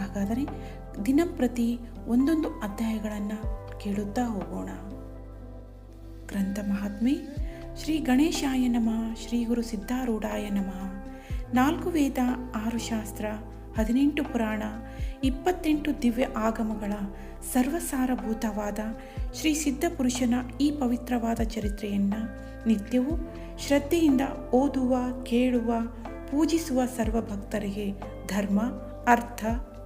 ಹಾಗಾದರೆ ದಿನಂಪ್ರತಿ ಒಂದೊಂದು ಅಧ್ಯಾಯಗಳನ್ನು ಕೇಳುತ್ತಾ ಹೋಗೋಣ. ಗ್ರಂಥ ಮಹಾತ್ಮೆ, ಶ್ರೀ ಗಣೇಶಾಯ ನಮಃ, ಶ್ರೀ ಗುರು ಸಿದ್ಧಾರೂಢಾಯ ನಮಃ. ನಾಲ್ಕು ವೇದ, ಆರು ಶಾಸ್ತ್ರ, ಹದಿನೆಂಟು ಪುರಾಣ, ಇಪ್ಪತ್ತೆಂಟು ದಿವ್ಯ ಆಗಮಗಳ ಸರ್ವಸಾರಭೂತವಾದ ಶ್ರೀ ಸಿದ್ಧಪುರುಷನ ಈ ಪವಿತ್ರವಾದ ಚರಿತ್ರೆಯನ್ನು ನಿತ್ಯವೂ ಶ್ರದ್ಧೆಯಿಂದ ಓದುವ, ಕೇಳುವ, ಪೂಜಿಸುವ ಸರ್ವ ಭಕ್ತರಿಗೆ ಧರ್ಮ, ಅರ್ಥ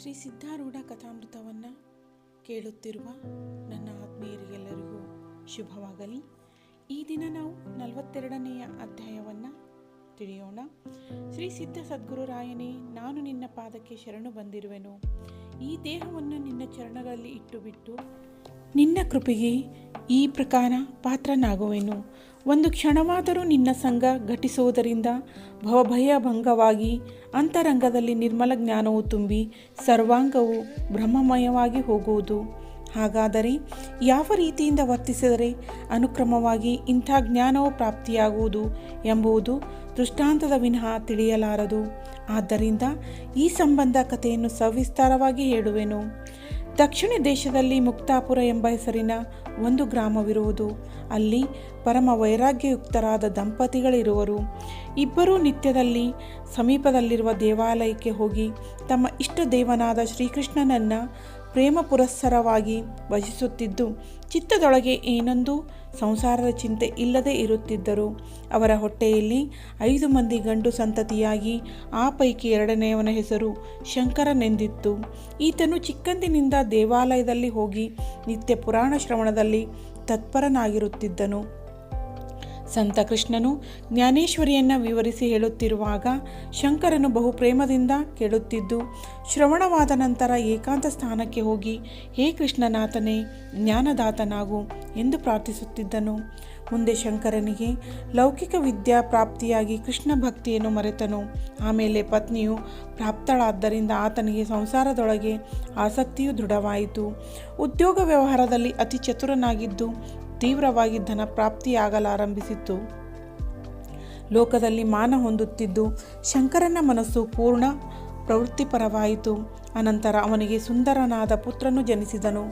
ಶ್ರೀ ಸಿದ್ಧಾರೂಢ ಕಥಾಮೃತವನ್ನು ಕೇಳುತ್ತಿರುವ ನನ್ನ ಆತ್ಮೀಯರಿಗೆಲ್ಲರಿಗೂ ಶುಭವಾಗಲಿ. ಈ ದಿನ ನಾವು ನಲವತ್ತೆರಡನೆಯ ಅಧ್ಯಾಯವನ್ನು ತಿಳಿಯೋಣ. ಶ್ರೀ ಸಿದ್ಧ ಸದ್ಗುರುರಾಯನೇ ನಾನು ನಿನ್ನ ಪಾದಕ್ಕೆ ಶರಣು ಬಂದಿರುವೆನು. ಈ ದೇಹವನ್ನು ನಿನ್ನ ಚರಣಗಳಲ್ಲಿ ಇಟ್ಟು ಬಿಟ್ಟು ನಿನ್ನ ಕೃಪೆಗೆ ಈ ಪ್ರಕಾರ ಪಾತ್ರನಾಗುವೆನು. ಒಂದು ಕ್ಷಣವಾದರೂ ನಿನ್ನ ಸಂಘ ಘಟಿಸುವುದರಿಂದ ಭವಭಯ ಭಂಗವಾಗಿ ಅಂತರಂಗದಲ್ಲಿ ನಿರ್ಮಲ ಜ್ಞಾನವು ತುಂಬಿ ಸರ್ವಾಂಗವು ಬ್ರಹ್ಮಮಯವಾಗಿ ಹೋಗುವುದು. ಹಾಗಾದರೆ ಯಾವ ರೀತಿಯಿಂದ ವರ್ತಿಸಿದರೆ ಅನುಕ್ರಮವಾಗಿ ಇಂಥ ಜ್ಞಾನವು ಪ್ರಾಪ್ತಿಯಾಗುವುದು ಎಂಬುದು ದೃಷ್ಟಾಂತದ ವಿನಃ ತಿಳಿಯಲಾರದು. ಆದ್ದರಿಂದ ಈ ಸಂಬಂಧ ಕಥೆಯನ್ನು ಸವಿಸ್ತಾರವಾಗಿ ಹೇಳುವೆನು. ದಕ್ಷಿಣ ದೇಶದಲ್ಲಿ ಮುಕ್ತಾಪುರ ಎಂಬ ಹೆಸರಿನ ಒಂದು ಗ್ರಾಮವಿರುವುದು. ಅಲ್ಲಿ ಪರಮ ವೈರಾಗ್ಯಯುಕ್ತರಾದ ದಂಪತಿಗಳಿರುವರು. ಇಬ್ಬರೂ ನಿತ್ಯದಲ್ಲಿ ಸಮೀಪದಲ್ಲಿರುವ ದೇವಾಲಯಕ್ಕೆ ಹೋಗಿ ತಮ್ಮ ಇಷ್ಟ ದೇವನಾದ ಶ್ರೀಕೃಷ್ಣನನ್ನು ಪ್ರೇಮ ಪುರಸ್ಸರವಾಗಿ ವಹಿಸುತ್ತಿದ್ದು ಚಿತ್ತದೊಳಗೆ ಏನೊಂದು ಸಂಸಾರದ ಚಿಂತೆ ಇಲ್ಲದೆ ಇರುತ್ತಿದ್ದರು. ಅವರ ಹೊಟ್ಟೆಯಲ್ಲಿ ಐದು ಮಂದಿ ಗಂಡು ಸಂತತಿಯಾಗಿ, ಆ ಪೈಕಿ ಎರಡನೆಯವನ ಹೆಸರು ಶಂಕರನೆಂದಿತ್ತು. ಈತನು ಚಿಕ್ಕಂದಿನಿಂದ ದೇವಾಲಯದಲ್ಲಿ ಹೋಗಿ ನಿತ್ಯ ಪುರಾಣ ಶ್ರವಣದಲ್ಲಿ ತತ್ಪರನಾಗಿರುತ್ತಿದ್ದನು. ಸಂತ ಕೃಷ್ಣನು ಜ್ಞಾನೇಶ್ವರಿಯನ್ನು ವಿವರಿಸಿ ಹೇಳುತ್ತಿರುವಾಗ ಶಂಕರನು ಬಹು ಪ್ರೇಮದಿಂದ ಕೇಳುತ್ತಿದ್ದು, ಶ್ರವಣವಾದ ನಂತರ ಏಕಾಂತ ಸ್ಥಾನಕ್ಕೆ ಹೋಗಿ, ಹೇ ಕೃಷ್ಣನಾಥನೇ, ಜ್ಞಾನದಾತನಾಗು ಎಂದು ಪ್ರಾರ್ಥಿಸುತ್ತಿದ್ದನು. ಮುಂದೆ ಶಂಕರನಿಗೆ, ಲೌಕಿಕ ವಿದ್ಯಾ ಪ್ರಾಪ್ತಿಯಾಗಿ ಕೃಷ್ಣ ಭಕ್ತಿಯನ್ನು ಮರೆತನು. ಆಮೇಲೆ ಪತ್ನಿಯು ಪ್ರಾಪ್ತಳಾದ್ದರಿಂದ ಆತನಿಗೆ ಸಂಸಾರದೊಳಗೆ ಆಸಕ್ತಿಯು ದೃಢವಾಯಿತು. ಉದ್ಯೋಗ ವ್ಯವಹಾರದಲ್ಲಿ ಅತಿ ಚತುರನಾಗಿದ್ದು ತೀವ್ರವಾಗಿ ಧನ ಪ್ರಾಪ್ತಿಯಾಗಲಾರಂಭಿಸಿತ್ತು. ಲೋಕದಲ್ಲಿ ಮಾನ ಹೊಂದುತ್ತಿದ್ದು ಶಂಕರನ ಮನಸ್ಸು ಪೂರ್ಣ ಪ್ರವೃತ್ತಿಪರವಾಯಿತು. ಅನಂತರ ಅವನಿಗೆ ಸುಂದರನಾದ ಪುತ್ರನು ಜನಿಸಿದನು.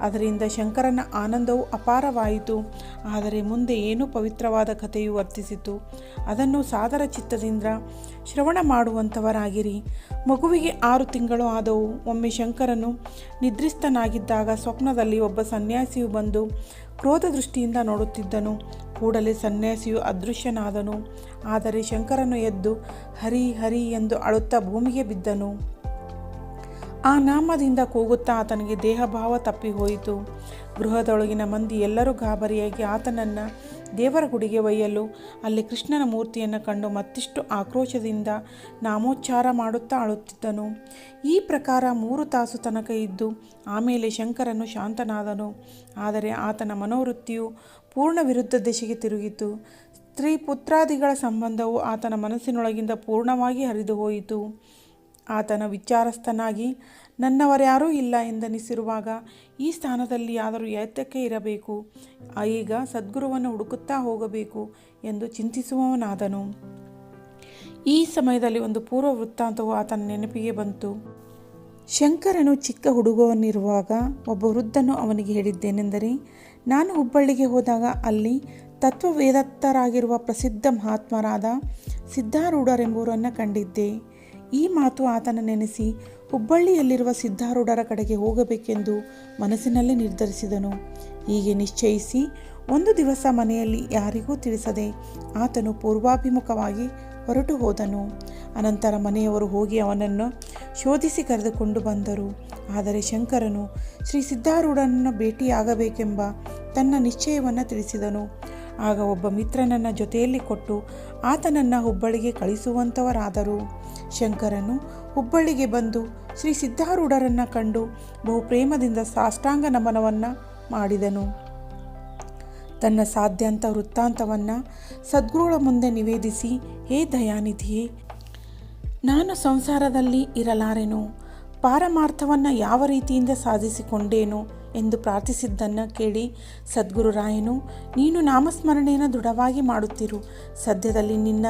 ಅದರಿಂದ ಶಂಕರನ ಆನಂದವು ಅಪಾರವಾಯಿತು. ಆದರೆ ಮುಂದೆ ಏನೂ ಪವಿತ್ರವಾದ ಕಥೆಯು ವರ್ತಿಸಿತು. ಅದನ್ನು ಸಾದರ ಚಿತ್ತದಿಂದ ಶ್ರವಣ ಮಾಡುವಂಥವರಾಗಿರಿ. ಮಗುವಿಗೆ ಆರು ತಿಂಗಳು ಆದವು. ಒಮ್ಮೆ ಶಂಕರನು ನಿದ್ರಿಸ್ತನಾಗಿದ್ದಾಗ ಸ್ವಪ್ನದಲ್ಲಿ ಒಬ್ಬ ಸನ್ಯಾಸಿಯು ಬಂದು ಕ್ರೋಧ ದೃಷ್ಟಿಯಿಂದ ನೋಡುತ್ತಿದ್ದನು. ಕೂಡಲೇ ಸನ್ಯಾಸಿಯು ಅದೃಶ್ಯನಾದನು. ಆದರೆ ಶಂಕರನು ಎದ್ದು ಹರಿ ಹರಿ ಎಂದು ಅಳುತ್ತಾ ಭೂಮಿಗೆ ಬಿದ್ದನು. ಆ ನಾಮದಿಂದ ಕೂಗುತ್ತಾ ಆತನಿಗೆ ದೇಹಭಾವ ತಪ್ಪಿ ಹೋಯಿತು ಗೃಹದೊಳಗಿನ ಮಂದಿ ಎಲ್ಲರೂ ಗಾಬರಿಯಾಗಿ ಆತನನ್ನು ದೇವರ ಗುಡಿಗೆ ಒಯ್ಯಲು ಅಲ್ಲಿ ಕೃಷ್ಣನ ಮೂರ್ತಿಯನ್ನು ಕಂಡು ಮತ್ತಿಷ್ಟು ಆಕ್ರೋಶದಿಂದ ನಾಮೋಚ್ಚಾರ ಮಾಡುತ್ತಾ ಅಳುತ್ತಿದ್ದನು ಈ ಪ್ರಕಾರ ಮೂರು ತಾಸು ತನಕ ಇದ್ದು ಆಮೇಲೆ ಶಂಕರನು ಶಾಂತನಾದನು. ಆದರೆ ಆತನ ಮನೋವೃತ್ತಿಯು ಪೂರ್ಣ ವಿರುದ್ಧ ದಿಶೆಗೆ ತಿರುಗಿತು. ಸ್ತ್ರೀ ಪುತ್ರಾದಿಗಳ ಸಂಬಂಧವು ಆತನ ಮನಸ್ಸಿನೊಳಗಿಂದ ಪೂರ್ಣವಾಗಿ ಹರಿದು ಹೋಯಿತು ಆತನ ವಿಚಾರಸ್ಥನಾಗಿ ನನ್ನವರ್ಯಾರೂ ಇಲ್ಲ ಎಂದನಿಸಿರುವಾಗ ಈ ಸ್ಥಾನದಲ್ಲಿ ಆದರೂ ಏತಕ್ಕೆ ಇರಬೇಕು? ಈಗ ಸದ್ಗುರುವನ್ನು ಹುಡುಕುತ್ತಾ ಹೋಗಬೇಕು ಎಂದು ಚಿಂತಿಸುವವನಾದನು. ಈ ಸಮಯದಲ್ಲಿ ಒಂದು ಪೂರ್ವ ವೃತ್ತಾಂತವು ಆತನ ನೆನಪಿಗೆ ಬಂತು. ಶಂಕರನು ಚಿಕ್ಕ ಹುಡುಗವನಿರುವಾಗ ಒಬ್ಬ ವೃದ್ಧನು ಅವನಿಗೆ ಹೇಳಿದ್ದೇನೆಂದರೆ, ನಾನು ಹುಬ್ಬಳ್ಳಿಗೆ ಹೋದಾಗ ಅಲ್ಲಿ ತತ್ವವೇದತ್ತರಾಗಿರುವ ಪ್ರಸಿದ್ಧ ಮಹಾತ್ಮರಾದ ಸಿದ್ಧಾರೂಢರೆಂಬುವರನ್ನು ಕಂಡಿದ್ದೆ. ಈ ಮಾತು ಆತನ ನೆನೆಸಿ ಹುಬ್ಬಳ್ಳಿಯಲ್ಲಿರುವ ಸಿದ್ಧಾರೂಢರ ಕಡೆಗೆ ಹೋಗಬೇಕೆಂದು ಮನಸ್ಸಿನಲ್ಲಿ ನಿರ್ಧರಿಸಿದನು. ಹೀಗೆ ನಿಶ್ಚಯಿಸಿ ಒಂದು ದಿವಸ ಮನೆಯಲ್ಲಿ ಯಾರಿಗೂ ತಿಳಿಸದೆ ಆತನು ಪೂರ್ವಾಭಿಮುಖವಾಗಿ ಹೊರಟು ಹೋದನು. ಅನಂತರ ಮನೆಯವರು ಹೋಗಿ ಅವನನ್ನು ಶೋಧಿಸಿ ಕರೆದುಕೊಂಡು ಬಂದರು. ಆದರೆ ಶಂಕರನು, ಶ್ರೀ ಸಿದ್ಧಾರೂಢನನ್ನು ಭೇಟಿಯಾಗಬೇಕೆಂಬ ತನ್ನ ನಿಶ್ಚಯವನ್ನು ತಿಳಿಸಿದನು. ಆಗ ಒಬ್ಬ ಮಿತ್ರನನ್ನ ಜೊತೆಯಲ್ಲಿ ಕೊಟ್ಟು ಆತನನ್ನು ಹುಬ್ಬಳ್ಳಿಗೆ ಕಳಿಸುವಂಥವರಾದರು ಶಂಕರನು ಹುಬ್ಬಳ್ಳಿಗೆ ಬಂದು ಶ್ರೀ ಸಿದ್ಧಾರೂಢರನ್ನು ಕಂಡು ಬಹು ಪ್ರೇಮದಿಂದ ಸಾಷ್ಟಾಂಗ ನಮನವನ್ನು ಮಾಡಿದನು. ತನ್ನ ಸಾಧ್ಯಾಂತ ವೃತ್ತಾಂತವನ್ನು ಸದ್ಗುರುಗಳ ಮುಂದೆ ನಿವೇದಿಸಿ, ಹೇ ದಯಾನಿಧಿಯೇ, ನಾನು ಸಂಸಾರದಲ್ಲಿ ಇರಲಾರೆನು? ಪಾರಮಾರ್ಥವನ್ನು ಯಾವ ರೀತಿಯಿಂದ ಸಾಧಿಸಿಕೊಂಡೇನು? ಎಂದು ಪ್ರಾರ್ಥಿಸಿದ್ದನ್ನು ಕೇಳಿ ಸದ್ಗುರುರಾಯನು ನೀನು ನಾಮಸ್ಮರಣೆಯನ್ನು ದೃಢವಾಗಿ ಮಾಡುತ್ತಿರು. ಸದ್ಯದಲ್ಲಿ ನಿನ್ನ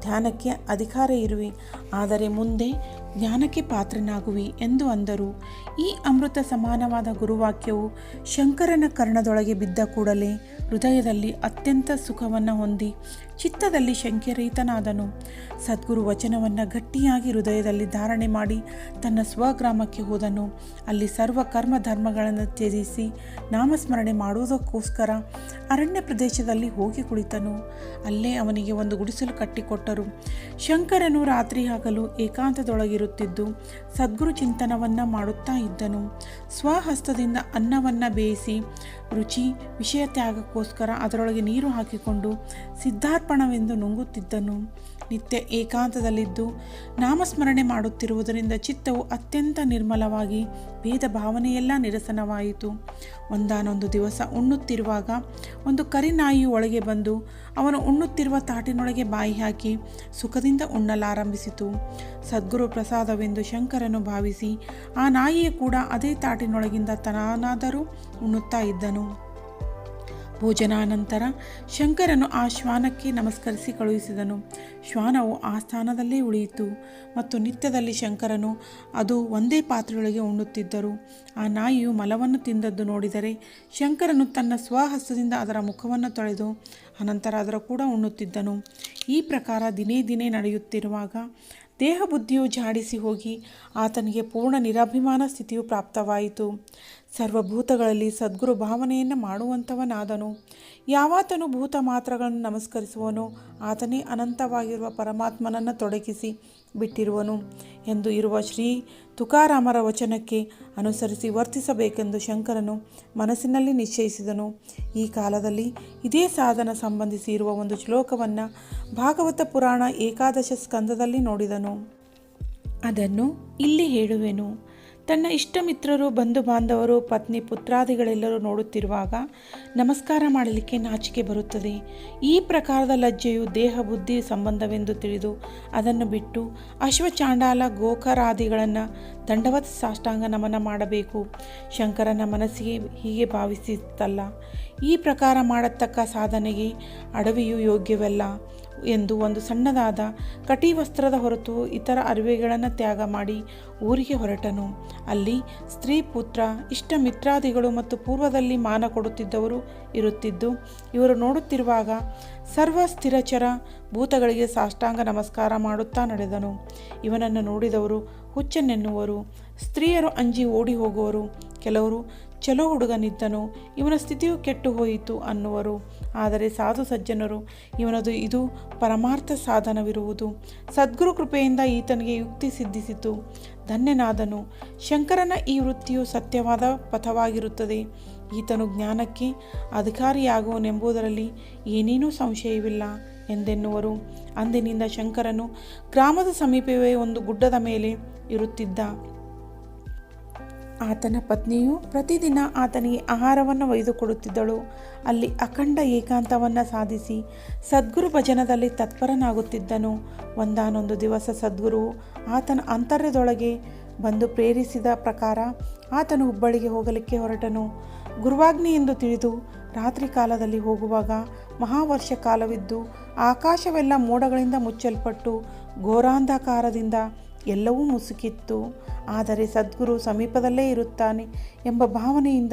ಧ್ಯಾನಕ್ಕೆ ಅಧಿಕಾರ ಇರುವಿ. ಆದರೆ ಮುಂದೆ ಜ್ಞಾನಕ್ಕೆ ಪಾತ್ರನಾಗುವಿ ಎಂದು ಅಂದರು. ಈ ಅಮೃತ ಸಮಾನವಾದ ಗುರುವಾಕ್ಯವು ಶಂಕರನ ಕರ್ಣದೊಳಗೆ ಬಿದ್ದ ಕೂಡಲೇ ಹೃದಯದಲ್ಲಿ ಅತ್ಯಂತ ಸುಖವನ್ನು ಹೊಂದಿ ಚಿತ್ತದಲ್ಲಿ ಶಂಕ್ಯರಹಿತನಾದನು ಸದ್ಗುರು ವಚನವನ್ನು ಗಟ್ಟಿಯಾಗಿ ಹೃದಯದಲ್ಲಿ ಧಾರಣೆ ಮಾಡಿ ತನ್ನ ಸ್ವಗ್ರಾಮಕ್ಕೆ ಹೋದನು. ಅಲ್ಲಿ ಸರ್ವ ಕರ್ಮ ಧರ್ಮಗಳನ್ನು ತ್ಯಜಿಸಿ ನಾಮಸ್ಮರಣೆ ಮಾಡುವುದಕ್ಕೋಸ್ಕರ ಅರಣ್ಯ ಪ್ರದೇಶದಲ್ಲಿ ಹೋಗಿ ಕುಳಿತನು. ಅಲ್ಲೇ ಅವನಿಗೆ ಒಂದು ಗುಡಿಸಲು ಕಟ್ಟಿಕೊಟ್ಟರು. ಶಂಕರನು ರಾತ್ರಿ ಹಗಲು ಏಕಾಂತದೊಳಗಿರುತ್ತಿದ್ದು ಸದ್ಗುರು ಚಿಂತನವನ್ನು ಮಾಡುತ್ತಾ ಇದ್ದನು. ಸ್ವಹಸ್ತದಿಂದ ಅನ್ನವನ್ನು ಬೇಯಿಸಿ ರುಚಿ, ವಿಷಯ ತ್ಯಾಗಕ್ಕೋಸ್ಕರ ಅದರೊಳಗೆ ನೀರು ಹಾಕಿಕೊಂಡು ಸಿದ್ಧಾರ್ಪಣವೆಂದು ನುಂಗುತ್ತಿದ್ದನು. ನಿತ್ಯ ಏಕಾಂತದಲ್ಲಿದ್ದು ನಾಮಸ್ಮರಣೆ ಮಾಡುತ್ತಿರುವುದರಿಂದ ಚಿತ್ತವು ಅತ್ಯಂತ ನಿರ್ಮಲವಾಗಿ ಭೇದ ಭಾವನೆಯೆಲ್ಲ ನಿರಸನವಾಯಿತು. ಒಂದಾನೊಂದು ದಿವಸ ಉಣ್ಣುತ್ತಿರುವಾಗ ಒಂದು ಕರಿನಾಯಿಯು ಒಳಗೆ ಬಂದು ಅವನು ಉಣ್ಣುತ್ತಿರುವ ತಾಟಿನೊಳಗೆ ಬಾಯಿ ಹಾಕಿ ಸುಖದಿಂದ ಉಣ್ಣಲಾರಂಭಿಸಿತು. ಸದ್ಗುರು ಪ್ರಸಾದವೆಂದು ಶಂಕರನು ಭಾವಿಸಿ ಆ ನಾಯಿಯೇ ಕೂಡ ಅದೇ ತಾಟಿನೊಳಗಿಂದ ತನಾನಾದರೂ ಉಣ್ಣುತ್ತಾ ಇದ್ದನು. ಭೋಜನಾನಂತರ ಶಂಕರನು ಆ ಶ್ವಾನಕ್ಕೆ ನಮಸ್ಕರಿಸಿ ಕಳುಹಿಸಿದನು. ಶ್ವಾನವು ಆ ಸ್ಥಾನದಲ್ಲೇ ಉಳಿಯಿತು. ಮತ್ತು ನಿತ್ಯದಲ್ಲಿ ಶಂಕರನು ಅದು ಒಂದೇ ಪಾತ್ರೆಯೊಳಗೆ ಉಣ್ಣುತ್ತಿದ್ದರು. ಆ ನಾಯಿಯು ಮಲವನ್ನು ತಿಂದದ್ದು ನೋಡಿದರೆ ಶಂಕರನು ತನ್ನ ಸ್ವಹಸ್ತದಿಂದ ಅದರ ಮುಖವನ್ನು ತೊಳೆದು ಅನಂತರ ಅದರ ಕೂಡ ಉಣ್ಣುತ್ತಿದ್ದನು. ಈ ಪ್ರಕಾರ ದಿನೇ ದಿನೇ ನಡೆಯುತ್ತಿರುವಾಗ ದೇಹ ಬುದ್ಧಿಯು ಜಾಡಿಸಿ ಹೋಗಿ ಆತನಿಗೆ ಪೂರ್ಣ ನಿರಾಭಿಮಾನ ಸ್ಥಿತಿಯು ಪ್ರಾಪ್ತವಾಯಿತು. ಸರ್ವಭೂತಗಳಲ್ಲಿ ಸದ್ಗುರು ಭಾವನೆಯನ್ನು ಮಾಡುವಂಥವನಾದನು. ಯಾವಾತನು ಭೂತ ಮಾತ್ರಗಳನ್ನು ನಮಸ್ಕರಿಸುವನೋ ಆತನೇ ಅನಂತವಾಗಿರುವ ಪರಮಾತ್ಮನನ್ನು ತೊಡಗಿಸಿ ಬಿಟ್ಟಿರುವನು ಎಂದು ಇರುವ ಶ್ರೀ ತುಕಾರಾಮರ ವಚನಕ್ಕೆ ಅನುಸರಿಸಿ ವರ್ತಿಸಬೇಕೆಂದು ಶಂಕರನು ಮನಸ್ಸಿನಲ್ಲಿ ನಿಶ್ಚಯಿಸಿದನು. ಈ ಕಾಲದಲ್ಲಿ ಇದೇ ಸಾಧನ ಸಂಬಂಧಿಸಿ ಇರುವ ಒಂದು ಶ್ಲೋಕವನ್ನು ಭಾಗವತ ಪುರಾಣ ಏಕಾದಶ ಸ್ಕಂದದಲ್ಲಿ ನೋಡಿದನು. ಅದನ್ನು ಇಲ್ಲಿ ಹೇಳುವೆನು. ತನ್ನ ಇಷ್ಟ ಮಿತ್ರರು, ಬಂಧು ಬಾಂಧವರು, ಪತ್ನಿ, ಪುತ್ರಾದಿಗಳೆಲ್ಲರೂ ನೋಡುತ್ತಿರುವಾಗ ನಮಸ್ಕಾರ ಮಾಡಲಿಕ್ಕೆ ನಾಚಿಕೆ ಬರುತ್ತದೆ. ಈ ಪ್ರಕಾರದ ಲಜ್ಜೆಯು ದೇಹ, ಬುದ್ಧಿ, ಸಂಬಂಧವೆಂದು ತಿಳಿದು ಅದನ್ನು ಬಿಟ್ಟು ಅಶ್ವಚಾಂಡಾಲ ಗೋಕರಾದಿಗಳನ್ನು ದಂಡವತ್ ಸಾಷ್ಟಾಂಗ ನಮನ ಮಾಡಬೇಕು. ಶಂಕರನ ಮನಸ್ಸಿಗೆ ಹೀಗೆ ಭಾವಿಸಿತ್ತಲ್ಲ. ಈ ಪ್ರಕಾರ ಮಾಡತಕ್ಕ ಸಾಧನೆಗೆ ಅಡವಿಯು ಯೋಗ್ಯವಲ್ಲ. ಎಂದು ಒಂದು ಸಣ್ಣದಾದ ಕಟಿ ವಸ್ತ್ರದ ಹೊರತು ಇತರ ಅರಿವೆಗಳನ್ನು ತ್ಯಾಗ ಮಾಡಿ ಊರಿಗೆ ಹೊರಟನು. ಅಲ್ಲಿ ಸ್ತ್ರೀ ಪುತ್ರ, ಇಷ್ಟ ಮಿತ್ರಾದಿಗಳು ಮತ್ತು ಪೂರ್ವದಲ್ಲಿ ಮಾನ ಕೊಡುತ್ತಿದ್ದವರು ಇರುತ್ತಿದ್ದು, ಇವರು ನೋಡುತ್ತಿರುವಾಗ ಸರ್ವ ಸ್ಥಿರಚರ ಭೂತಗಳಿಗೆ ಸಾಷ್ಟಾಂಗ ನಮಸ್ಕಾರ ಮಾಡುತ್ತಾ ನಡೆದನು. ಇವನನ್ನು ನೋಡಿದವರು ಹುಚ್ಚನೆನ್ನುವರು. ಸ್ತ್ರೀಯರು ಅಂಜಿ ಓಡಿ ಹೋಗುವರು. ಕೆಲವರು ಚಲೋ ಹುಡುಗನಿದ್ದನು ಇವನ ಸ್ಥಿತಿಯು ಕೆಟ್ಟು ಹೋಯಿತು ಅನ್ನುವರು. ಆದರೆ ಸಾಧು ಸಜ್ಜನರು, ಇವನದು ಇದು ಪರಮಾರ್ಥ ಸಾಧನವಿರುವುದು. ಸದ್ಗುರು ಕೃಪೆಯಿಂದ ಈತನಿಗೆ ಯುಕ್ತಿ ಸಿದ್ಧಿಸಿತು. ಧನ್ಯನಾದನು. ಶಂಕರನ ಈ ವೃತ್ತಿಯು ಸತ್ಯವಾದ ಪಥವಾಗಿರುತ್ತದೆ. ಈತನು ಜ್ಞಾನಕ್ಕೆ ಅಧಿಕಾರಿಯಾಗುವನೆಂಬುದರಲ್ಲಿ ಏನೇನೂ ಸಂಶಯವಿಲ್ಲ ಎಂದೆನ್ನುವರು. ಅಂದಿನಿಂದ ಶಂಕರನು ಗ್ರಾಮದ ಸಮೀಪವೇ ಒಂದು ಗುಡ್ಡದ ಮೇಲೆ ಇರುತ್ತಿದ್ದ. ಆತನ ಪತ್ನಿಯು ಪ್ರತಿದಿನ ಆತನಿಗೆ ಆಹಾರವನ್ನು ಒಯ್ದುಕೊಡುತ್ತಿದ್ದಳು. ಅಲ್ಲಿ ಅಖಂಡ ಏಕಾಂತವನ್ನು ಸಾಧಿಸಿ ಸದ್ಗುರು ಭಜನದಲ್ಲಿ ತತ್ಪರನಾಗುತ್ತಿದ್ದನು. ಒಂದಾನೊಂದು ದಿವಸ ಸದ್ಗುರು ಆತನ ಅಂತರ್ಯದೊಳಗೆ ಬಂದು ಪ್ರೇರಿಸಿದ ಪ್ರಕಾರ ಆತನು ಹುಬ್ಬಳ್ಳಿಗೆ ಹೋಗಲಿಕ್ಕೆ ಹೊರಟನು. ಗುರುವಾಗ್ನಿ ಎಂದು ತಿಳಿದು ರಾತ್ರಿ ಕಾಲದಲ್ಲಿ ಹೋಗುವಾಗ ಮಹಾವರ್ಷ ಕಾಲವಿದ್ದು ಆಕಾಶವೆಲ್ಲ ಮೋಡಗಳಿಂದ ಮುಚ್ಚಲ್ಪಟ್ಟು ಘೋರಾಂಧಕಾರದಿಂದ ಎಲ್ಲವೂ ಮುಸುಕಿತ್ತು. ಆದರೆ ಸದ್ಗುರು ಸಮೀಪದಲ್ಲೇ ಇರುತ್ತಾನೆ ಎಂಬ ಭಾವನೆಯಿಂದ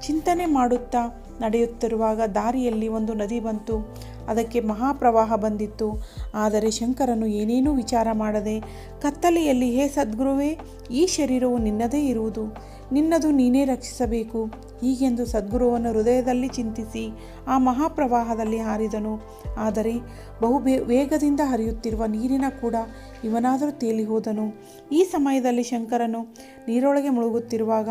ಚಿಂತನೆ ಮಾಡುತ್ತಾ ನಡೆಯುತ್ತಿರುವಾಗ ದಾರಿಯಲ್ಲಿ ಒಂದು ನದಿ ಬಂತು. ಅದಕ್ಕೆ ಮಹಾಪ್ರವಾಹ ಬಂದಿತ್ತು. ಆದರೆ ಶಂಕರನು ಏನೇನೂ ವಿಚಾರ ಮಾಡದೆ ಕತ್ತಲೆಯಲ್ಲಿ, ಹೇ ಸದ್ಗುರುವೇ, ಈ ಶರೀರವು ನಿನ್ನದೇ ಇರುವುದು. ನಿನ್ನದು ನೀನೇ ರಕ್ಷಿಸಬೇಕು. ಹೀಗೆಂದು ಸದ್ಗುರುವನ್ನು ಹೃದಯದಲ್ಲಿ ಚಿಂತಿಸಿ ಆ ಮಹಾಪ್ರವಾಹದಲ್ಲಿ ಹಾರಿದನು. ಆದರೆ ಬಹು ವೇಗದಿಂದ ಹರಿಯುತ್ತಿರುವ ನೀರಿನ ಕೂಡ ಇವನಾದರೂ ತೇಲಿ ಈ ಸಮಯದಲ್ಲಿ ಶಂಕರನು ನೀರೊಳಗೆ ಮುಳುಗುತ್ತಿರುವಾಗ,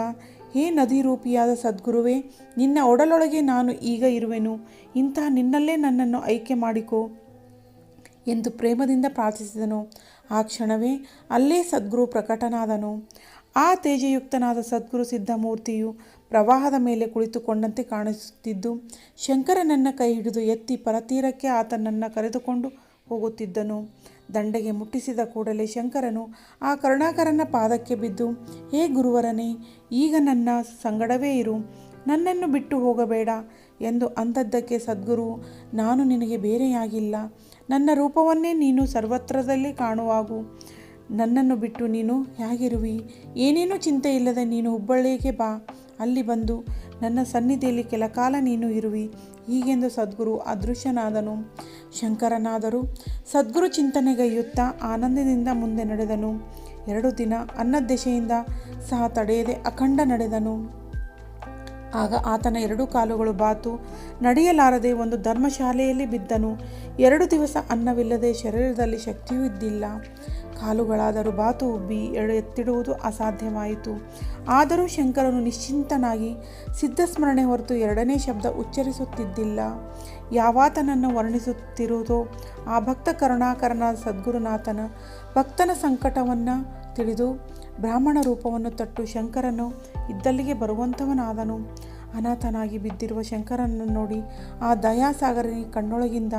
ಹೇ ನದಿ ರೂಪಿಯಾದ ಸದ್ಗುರುವೇ, ನಿನ್ನ ಒಡಲೊಳಗೆ ನಾನು ಈಗ ಇರುವೆನು. ಇಂತಹ ನಿನ್ನಲ್ಲೇ ನನ್ನನ್ನು ಆಯ್ಕೆ ಮಾಡಿಕೋ ಎಂದು ಪ್ರೇಮದಿಂದ ಪ್ರಾರ್ಥಿಸಿದನು. ಆ ಕ್ಷಣವೇ ಅಲ್ಲೇ ಸದ್ಗುರು ಪ್ರಕಟನಾದನು. ಆ ತೇಜಯುಕ್ತನಾದ ಸದ್ಗುರು ಸಿದ್ಧಮೂರ್ತಿಯು ಪ್ರವಾಹದ ಮೇಲೆ ಕುಳಿತುಕೊಂಡಂತೆ ಕಾಣಿಸುತ್ತಿದ್ದು ಶಂಕರನನ್ನ ಕೈ ಹಿಡಿದು ಎತ್ತಿ ಪರತೀರಕ್ಕೆ ಆತನನ್ನು ಕರೆದುಕೊಂಡು ಹೋಗುತ್ತಿದ್ದನು. ದಂಡೆಗೆ ಮುಟ್ಟಿಸಿದ ಕೂಡಲೇ ಶಂಕರನು ಆ ಕರುಣಾಕರನ ಪಾದಕ್ಕೆ ಬಿದ್ದು, ಹೇ ಗುರುವರನೇ, ಈಗ ನನ್ನ ಸಂಗಡವೇ ಇರು. ನನ್ನನ್ನು ಬಿಟ್ಟು ಹೋಗಬೇಡ ಎಂದು ಅಂದದ್ದಕ್ಕೆ ಸದ್ಗುರು, ನಾನು ನಿನಗೆ ಬೇರೆಯಾಗಿಲ್ಲ. ನನ್ನ ರೂಪವನ್ನೇ ನೀನು ಸರ್ವತ್ರದಲ್ಲಿ ಕಾಣುವಾಗು. ನನ್ನನ್ನು ಬಿಟ್ಟು ನೀನು ಹೇಗಿರುವಿ? ಏನೇನೂ ಚಿಂತೆ ಇಲ್ಲದೆ ನೀನು ಹುಬ್ಬಳ್ಳಿಗೆ ಬಾ. ಅಲ್ಲಿ ಬಂದು, ನನ್ನ ಸನ್ನಿಧಿಯಲ್ಲಿ ಕೆಲಕಾಲ ನೀನು ಇರುವಿ. ಹೀಗೆಂದು ಸದ್ಗುರು ಅದೃಶ್ಯನಾದನು. ಶಂಕರನಾದರು. ಸದ್ಗುರು ಚಿಂತನೆಗೈಯುತ್ತಾ ಆನಂದದಿಂದ ಮುಂದೆ ನಡೆದನು. ಎರಡು ದಿನ ಅನ್ನದ್ದೆಶೆಯಿಂದ ಸಹ ತಡೆಯದೆ ಅಖಂಡ ನಡೆದನು. ಆಗ ಆತನ ಎರಡು ಕಾಲುಗಳು ಬಾತು. ನಡೆಯಲಾರದೆ ಒಂದು ಧರ್ಮಶಾಲೆಯಲ್ಲಿ ಬಿದ್ದನು. ಎರಡು ದಿವಸ ಅನ್ನವಿಲ್ಲದೆ ಶರೀರದಲ್ಲಿ ಶಕ್ತಿಯೂ ಇದ್ದಿಲ್ಲ. ಕಾಲುಗಳಾದರೂ ಬಾತು ಉಬ್ಬಿ ಎತ್ತಿಡುವುದು ಅಸಾಧ್ಯವಾಯಿತು. ಆದರೂ ಶಂಕರನು ನಿಶ್ಚಿಂತನಾಗಿ ಸಿದ್ಧಸ್ಮರಣೆ ಹೊರತು ಎರಡನೇ ಶಬ್ದ ಉಚ್ಚರಿಸುತ್ತಿದ್ದಿಲ್ಲ. ಯಾವಾತನನ್ನು ವರ್ಣಿಸುತ್ತಿರುವುದೋ ಆ ಭಕ್ತ ಕರುಣಾಕರನ ಸದ್ಗುರುನಾಥನ ಭಕ್ತನ ಸಂಕಟವನ್ನು ತಿಳಿದು ಬ್ರಾಹ್ಮಣ ರೂಪವನ್ನು ತಟ್ಟು ಶಂಕರನು ಇದ್ದಲ್ಲಿಗೆ ಬರುವಂಥವನಾದನು. ಅನಾಥನಾಗಿ ಬಿದ್ದಿರುವ ಶಂಕರನನ್ನು ನೋಡಿ ಆ ದಯಾಸಾಗರನಿ ಕಣ್ಣೊಳಗಿಂದ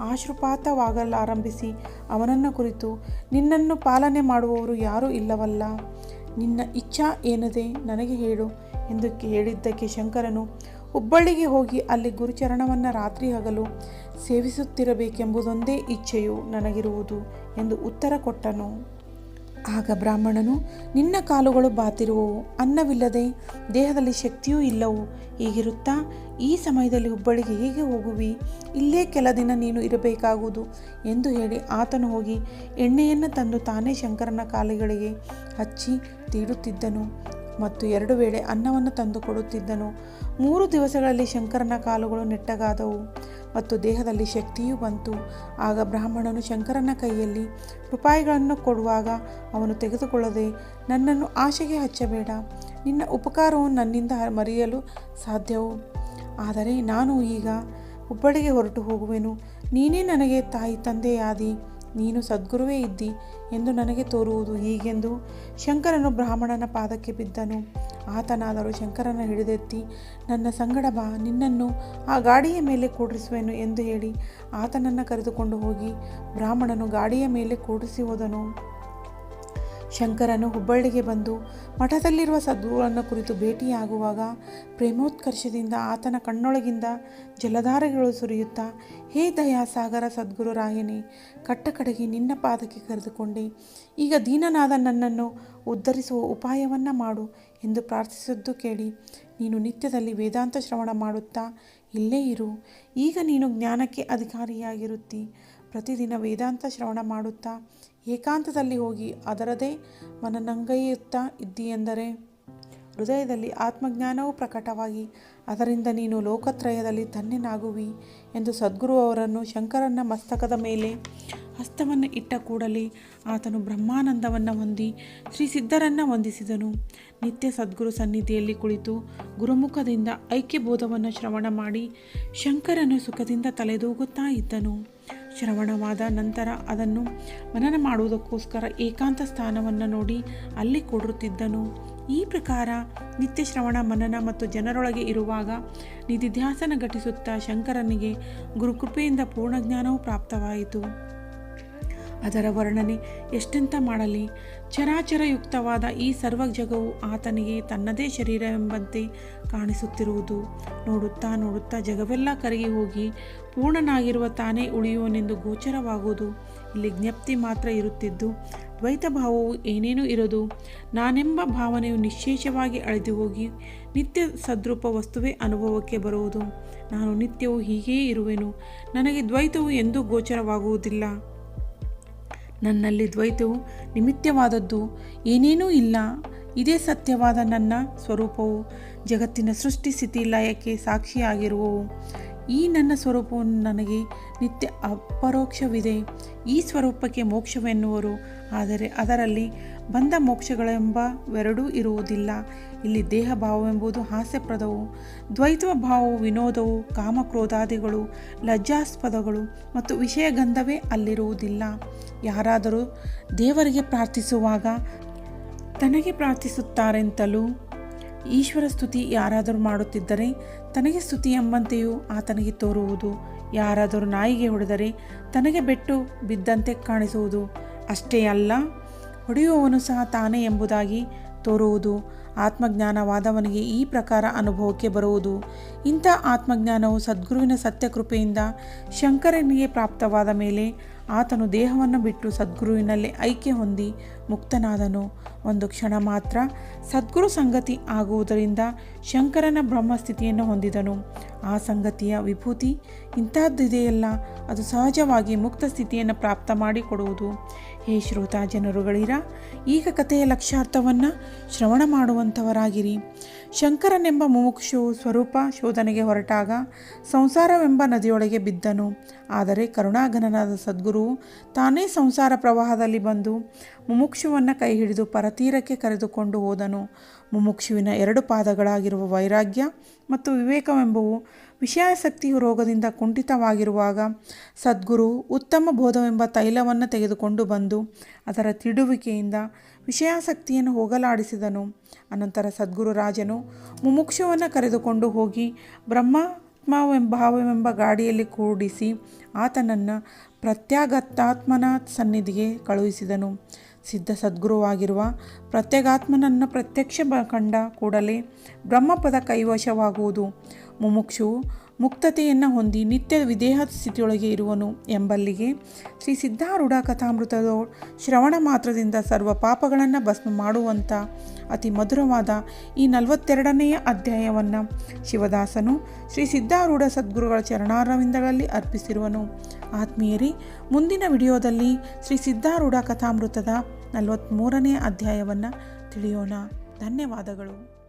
ಆಶ್ರುಪಾತವಾಗಲಾರಂಭಿಸಿ, ಅವನನ್ನು ಕುರಿತು, ನಿನ್ನನ್ನು ಪಾಲನೆ ಮಾಡುವವರು ಯಾರೂ ಇಲ್ಲವಲ್ಲ, ನಿನ್ನ ಇಚ್ಛಾ ಏನದೆ ನನಗೆ ಹೇಳು ಎಂದು ಹೇಳಿದ್ದಕ್ಕೆ ಶಂಕರನು ಹುಬ್ಬಳ್ಳಿಗೆ ಹೋಗಿ ಅಲ್ಲಿ ಗುರುಚರಣವನ್ನು ರಾತ್ರಿ ಹಗಲು ಸೇವಿಸುತ್ತಿರಬೇಕೆಂಬುದೊಂದೇ ಇಚ್ಛೆಯು ನನಗಿರುವುದು ಎಂದು ಉತ್ತರ ಕೊಟ್ಟನು. ಆಗ ಬ್ರಾಹ್ಮಣನು, ನಿನ್ನ ಕಾಲುಗಳು ಬಾತಿರುವವು, ಅನ್ನವಿಲ್ಲದೆ ದೇಹದಲ್ಲಿ ಶಕ್ತಿಯೂ ಇಲ್ಲವು, ಹೀಗಿರುತ್ತಾ ಈ ಸಮಯದಲ್ಲಿ ಹುಬ್ಬಳ್ಳಿಗೆ ಹೇಗೆ ಹೋಗುವಿ? ಇಲ್ಲೇ ಕೆಲ ದಿನ ನೀನು ಇರಬೇಕಾಗುವುದು ಎಂದು ಹೇಳಿ ಆತನು ಹೋಗಿ ಎಣ್ಣೆಯನ್ನು ತಂದು ತಾನೇ ಶಂಕರನ ಕಾಲುಗಳಿಗೆ ಹಚ್ಚಿ ತೀಡುತ್ತಿದ್ದನು ಮತ್ತು ಎರಡು ವೇಳೆ ಅನ್ನವನ್ನು ತಂದು ಕೊಡುತ್ತಿದ್ದನು. ಮೂರು ದಿವಸಗಳಲ್ಲಿ ಶಂಕರನ ಕಾಲುಗಳು ನೆಟ್ಟಗಾದವು. ಮತ್ತು ದೇಹದಲ್ಲಿ ಶಕ್ತಿಯೂ ಬಂತು. ಆಗ ಬ್ರಾಹ್ಮಣನು ಶಂಕರನ ಕೈಯಲ್ಲಿ ರೂಪಾಯಿಗಳನ್ನು ಕೊಡುವಾಗ ಅವನು ತೆಗೆದುಕೊಳ್ಳದೆ, ನನ್ನನ್ನು ಆಶೆಗೆ ಹಚ್ಚಬೇಡ. ನಿನ್ನ ಉಪಕಾರವು ನನ್ನಿಂದ ಮರೆಯಲು ಸಾಧ್ಯವು? ಆದರೆ ನಾನು ಈಗ ಹುಬ್ಬಳ್ಳಿಗೆ ಹೊರಟು ಹೋಗುವೆನು. ನೀನೇ ನನಗೆ ತಾಯಿ, ತಂದೆಯಾದಿ. ನೀನು ಸದ್ಗುರುವೇ ಇದ್ದಿ ಎಂದು ನನಗೆ ತೋರುವುದು ಹೀಗೆಂದು ಶಂಕರನು ಬ್ರಾಹ್ಮಣನ ಪಾದಕ್ಕೆ ಬಿದ್ದನು. ಆತನಾದರೂ ಶಂಕರನ ಹಿಡಿದೆತ್ತಿ, ನನ್ನ ಸಂಗಡ ಬಾ, ನಿನ್ನನ್ನು ಆ ಗಾಡಿಯ ಮೇಲೆ ಕೂಡಿಸುವೆನು ಎಂದು ಹೇಳಿ ಆತನನ್ನು ಕರೆದುಕೊಂಡು ಹೋಗಿ. ಬ್ರಾಹ್ಮಣನು ಗಾಡಿಯ ಮೇಲೆ ಕೂಡಿಸಿ ಹೋದನು. ಶಂಕರನು ಹುಬ್ಬಳ್ಳಿಗೆ ಬಂದು ಮಠದಲ್ಲಿರುವ ಸದ್ಗುರುವನ್ನು ಕುರಿತು ಭೇಟಿಯಾಗುವಾಗ ಪ್ರೇಮೋತ್ಕರ್ಷದಿಂದ ಆತನ ಕಣ್ಣೊಳಗಿಂದ ಜಲಧಾರೆಗಳು ಸುರಿಯುತ್ತಾ, ಹೇ ದಯಾಸಾಗರ ಸದ್ಗುರು ರಾಯಣಿ ಕಟ್ಟ ಕಡೆಗೆ ನಿನ್ನ ಪಾದಕ್ಕೆ ಕರೆದುಕೊಂಡೆ. ಈಗ ದೀನನಾದ ನನ್ನನ್ನು ಉದ್ಧರಿಸುವ ಉಪಾಯವನ್ನು ಮಾಡು ಎಂದು ಪ್ರಾರ್ಥಿಸಿದ್ದು ಕೇಳಿ, ನೀನು ನಿತ್ಯದಲ್ಲಿ ವೇದಾಂತ ಶ್ರವಣ ಮಾಡುತ್ತಾ? ಇಲ್ಲೇ ಇರು. ಈಗ ನೀನು ಜ್ಞಾನಕ್ಕೆ ಅಧಿಕಾರಿಯಾಗಿರುತ್ತಿ. ಪ್ರತಿದಿನ ವೇದಾಂತ ಶ್ರವಣ ಮಾಡುತ್ತಾ? ಏಕಾಂತದಲ್ಲಿ ಹೋಗಿ ಅದರದೇ ಮನನಂಗೈಯುತ್ತಾ ಇದ್ದೀಯೆಂದರೆ? ಹೃದಯದಲ್ಲಿ ಆತ್ಮಜ್ಞಾನವು ಪ್ರಕಟವಾಗಿ, ಅದರಿಂದ ನೀನು ಲೋಕತ್ರಯದಲ್ಲಿ ಧನ್ಯನಾಗುವಿ ಎಂದು ಸದ್ಗುರು ಅವರನ್ನು ಶಂಕರನ ಮಸ್ತಕದ ಮೇಲೆ ಹಸ್ತವನ್ನು ಇಟ್ಟ ಕೂಡಲೇ ಆತನು ಬ್ರಹ್ಮಾನಂದವನ್ನು ಹೊಂದಿ ಶ್ರೀ ಸಿದ್ಧರನ್ನು ವಂದಿಸಿದನು. ನಿತ್ಯ ಸದ್ಗುರು ಸನ್ನಿಧಿಯಲ್ಲಿ ಕುಳಿತು ಗುರುಮುಖದಿಂದ ಐಕ್ಯಬೋಧವನ್ನು ಶ್ರವಣ ಮಾಡಿ ಶಂಕರನು ಸುಖದಿಂದ ತಲೆದೂಗುತ್ತಾ ಇದ್ದನು. ಶ್ರವಣವಾದ ನಂತರ ಅದನ್ನು ಮನನ ಮಾಡುವುದಕ್ಕೋಸ್ಕರ ಏಕಾಂತ ಸ್ಥಾನವನ್ನು ನೋಡಿ ಅಲ್ಲಿ ಕೊಡುತ್ತಿದ್ದನು ಈ ಪ್ರಕಾರ ನಿತ್ಯ ಶ್ರವಣ ಮನನ ಮತ್ತು ಜನರೊಳಗೆ ಇರುವಾಗ ನಿಧಿಧ್ಯಾಸನ ಘಟಿಸುತ್ತಾ ಶಂಕರನಿಗೆ ಗುರುಕೃಪೆಯಿಂದ ಪೂರ್ಣ ಜ್ಞಾನವು ಪ್ರಾಪ್ತವಾಯಿತು. ಅದರ ವರ್ಣನೆ ಎಷ್ಟೆಂತ ಮಾಡಲಿ? ಚರಾಚರಯುಕ್ತವಾದ ಈ ಸರ್ವ ಜಗವು ಆತನಿಗೆ ತನ್ನದೇ ಶರೀರವೆಂಬಂತೆ ಕಾಣಿಸುತ್ತಿರುವುದು. ನೋಡುತ್ತಾ ನೋಡುತ್ತಾ ಜಗವೆಲ್ಲ ಕರಗಿ ಹೋಗಿ ಪೂರ್ಣನಾಗಿರುವ ತಾನೇ ಉಳಿಯುವನೆಂದು ಗೋಚರವಾಗುವುದು ಇಲ್ಲಿ ಜ್ಞಪ್ತಿ ಮಾತ್ರ ಇರುತ್ತಿದ್ದು ದ್ವೈತ ಭಾವವು ಏನೇನೂ ಇರದು, ನಾನೆಂಬ ಭಾವನೆಯು ನಿಶೇಷವಾಗಿ ಅಳೆದು ಹೋಗಿ ನಿತ್ಯ ಸದ್ರೂಪ ವಸ್ತುವೇ ಅನುಭವಕ್ಕೆ ಬರುವುದು. ನಾನು ನಿತ್ಯವೂ ಹೀಗೇ ಇರುವೆನು. ನನಗೆ ದ್ವೈತವು ಎಂದೂ ಗೋಚರವಾಗುವುದಿಲ್ಲ. ನನ್ನಲ್ಲಿ ದ್ವೈತವು ನಿಮಿತ್ತವಾದದ್ದು. ಏನೇನೂ ಇಲ್ಲ. ಇದೇ ಸತ್ಯವಾದ ನನ್ನ ಸ್ವರೂಪವು. ಜಗತ್ತಿನ ಸೃಷ್ಟಿ ಸ್ಥಿತಿ ಲಯಕ್ಕೆ ಸಾಕ್ಷಿಯಾಗಿರುವವು. ಈ ನನ್ನ ಸ್ವರೂಪವನ್ನು ನನಗೆ ನಿತ್ಯ ಅಪರೋಕ್ಷವಿದೆ. ಈ ಸ್ವರೂಪಕ್ಕೆ ಮೋಕ್ಷವೆನ್ನುವರು. ಆದರೆ ಅದರಲ್ಲಿ ಬಂಧ ಮೋಕ್ಷಗಳೆಂಬವೆರಡೂ ಇರುವುದಿಲ್ಲ. ಇಲ್ಲಿ ದೇಹ ಭಾವವೆಂಬುದು ಹಾಸ್ಯಪ್ರದವು. ದ್ವೈತ ಭಾವವು ವಿನೋದವು, ಕಾಮಕ್ರೋಧಾದಿಗಳು, ಲಜ್ಜಾಸ್ಪದಗಳು ಮತ್ತು ವಿಷಯ ಗಂಧವೇ ಅಲ್ಲಿರುವುದಿಲ್ಲ. ಯಾರಾದರೂ ದೇವರಿಗೆ ಪ್ರಾರ್ಥಿಸುವಾಗ ತನಗೆ ಪ್ರಾರ್ಥಿಸುತ್ತಾರೆಂತಲೂ ಈಶ್ವರ ಸ್ತುತಿ ಯಾರಾದರೂ ಮಾಡುತ್ತಿದ್ದರೆ ತನಗೆ ಸ್ತುತಿ ಎಂಬಂತೆಯೂ ಆತನಿಗೆ ತೋರುವುದು. ಯಾರಾದರೂ ನಾಯಿಗೆ ಹೊಡೆದರೆ ತನಗೆ ಬೆಟ್ಟು ಬಿದ್ದಂತೆ ಕಾಣಿಸುವುದು. ಅಷ್ಟೇ ಅಲ್ಲ ಹೊಡೆಯುವವನು ಸಹ ತಾನೇ ಎಂಬುದಾಗಿ ತೋರುವುದು. ಆತ್ಮಜ್ಞಾನವಾದವನಿಗೆ ಈ ಪ್ರಕಾರ ಅನುಭವಕ್ಕೆ ಬರುವುದು. ಇಂಥ ಆತ್ಮಜ್ಞಾನವು ಸದ್ಗುರುವಿನ ಸತ್ಯಕೃಪೆಯಿಂದ ಶಂಕರನಿಗೆ ಪ್ರಾಪ್ತವಾದ ಮೇಲೆ ಆತನು ದೇಹವನ್ನು ಬಿಟ್ಟು ಸದ್ಗುರುವಿನಲ್ಲಿ ಐಕ್ಯ ಹೊಂದಿ ಮುಕ್ತನಾದನು. ಒಂದು ಕ್ಷಣ ಮಾತ್ರ ಸದ್ಗುರು ಸಂಗತಿ ಆಗುವುದರಿಂದ ಶಂಕರನ ಬ್ರಹ್ಮಸ್ಥಿತಿಯನ್ನು ಹೊಂದಿದನು. ಆ ಸಂಗತಿಯ ವಿಭೂತಿ ಇಂಥದ್ದಿದೆಯಲ್ಲ ಅದು ಸಹಜವಾಗಿ ಮುಕ್ತ ಸ್ಥಿತಿಯನ್ನು ಪ್ರಾಪ್ತ ಮಾಡಿಕೊಡುವುದು. ಹೇ ಶ್ರೋತಾ ಜನರುಗಳಿರ, ಈಗ ಕಥೆಯ ಲಕ್ಷ್ಯಾರ್ಥವನ್ನು ಶ್ರವಣ ಮಾಡುವಂಥವರಾಗಿರಿ. ಶಂಕರನೆಂಬ ಮುಮುಕ್ಷು ಸ್ವರೂಪ ಶೋಧನೆಗೆ ಹೊರಟಾಗ ಸಂಸಾರವೆಂಬ ನದಿಯೊಳಗೆ ಬಿದ್ದನು. ಆದರೆ ಕರುಣಾಘನನಾದ ಸದ್ಗುರು ತಾನೇ ಸಂಸಾರ ಪ್ರವಾಹದಲ್ಲಿ ಬಂದು ಮುಮುಕ್ಷುವನ್ನು ಕೈ ಹಿಡಿದು ಪರತೀರಕ್ಕೆ ಕರೆದುಕೊಂಡು ಹೋದನು. ಮುಮುಕ್ಷುವಿನ ಎರಡು ಪಾದಗಳಾಗಿರುವ ವೈರಾಗ್ಯ ಮತ್ತು ವಿವೇಕವೆಂಬುವು ವಿಷಯಾಸಕ್ತಿಯು ರೋಗದಿಂದ ಕುಂಠಿತವಾಗಿರುವಾಗ ಸದ್ಗುರು ಉತ್ತಮ ಬೋಧವೆಂಬ ತೈಲವನ್ನು ತೆಗೆದುಕೊಂಡು ಬಂದು ಅದರ ತಿಡುವಿಕೆಯಿಂದ ವಿಷಯಾಸಕ್ತಿಯನ್ನು ಹೋಗಲಾಡಿಸಿದನು. ಅನಂತರ ಸದ್ಗುರು ರಾಜನು ಮುಮುಕ್ಷವನ್ನು ಕರೆದುಕೊಂಡು ಹೋಗಿ ಬ್ರಹ್ಮಾತ್ಮವೆಂಬಾವವೆಂಬ ಗಾಡಿಯಲ್ಲಿ ಕೂಡಿಸಿ ಆತನನ್ನು ಪ್ರತ್ಯಾಗತಾತ್ಮನ ಸನ್ನಿಧಿಗೆ ಕಳುಹಿಸಿದನು. ಸಿದ್ಧ ಸದ್ಗುರುವಾಗಿರುವ ಪ್ರತ್ಯಗಾತ್ಮನನ್ನು ಪ್ರತ್ಯಕ್ಷ ಕಂಡ ಕೂಡಲೇ ಬ್ರಹ್ಮಪದ ಕೈವಶವಾಗುವುದು. ಮುಮುಕ್ಷು ಮುಕ್ತತೆಯನ್ನು ಹೊಂದಿ ನಿತ್ಯ ವಿದೇಹ ಸ್ಥಿತಿಯೊಳಗೆ ಇರುವನು ಎಂಬಲ್ಲಿಗೆ ಶ್ರೀ ಸಿದ್ಧಾರೂಢ ಕಥಾಮೃತದ ಶ್ರವಣ ಮಾತ್ರದಿಂದ ಸರ್ವ ಪಾಪಗಳನ್ನು ಭಸ್ಮ ಮಾಡುವಂಥ ಅತಿ ಮಧುರವಾದ ಈ ನಲವತ್ತೆರಡನೆಯ ಅಧ್ಯಾಯವನ್ನು ಶಿವದಾಸನು ಶ್ರೀ ಸಿದ್ಧಾರೂಢ ಸದ್ಗುರುಗಳ ಚರಣಾರವಿಂದಗಳಲ್ಲಿ ಅರ್ಪಿಸಿರುವನು. ಆತ್ಮೀಯರಿ ಮುಂದಿನ ವಿಡಿಯೋದಲ್ಲಿ ಶ್ರೀ ಸಿದ್ಧಾರೂಢ ಕಥಾಮೃತದ ನಲವತ್ತ್ಮೂರನೇ ಅಧ್ಯಾಯವನ್ನು ತಿಳಿಯೋಣ. ಧನ್ಯವಾದಗಳು.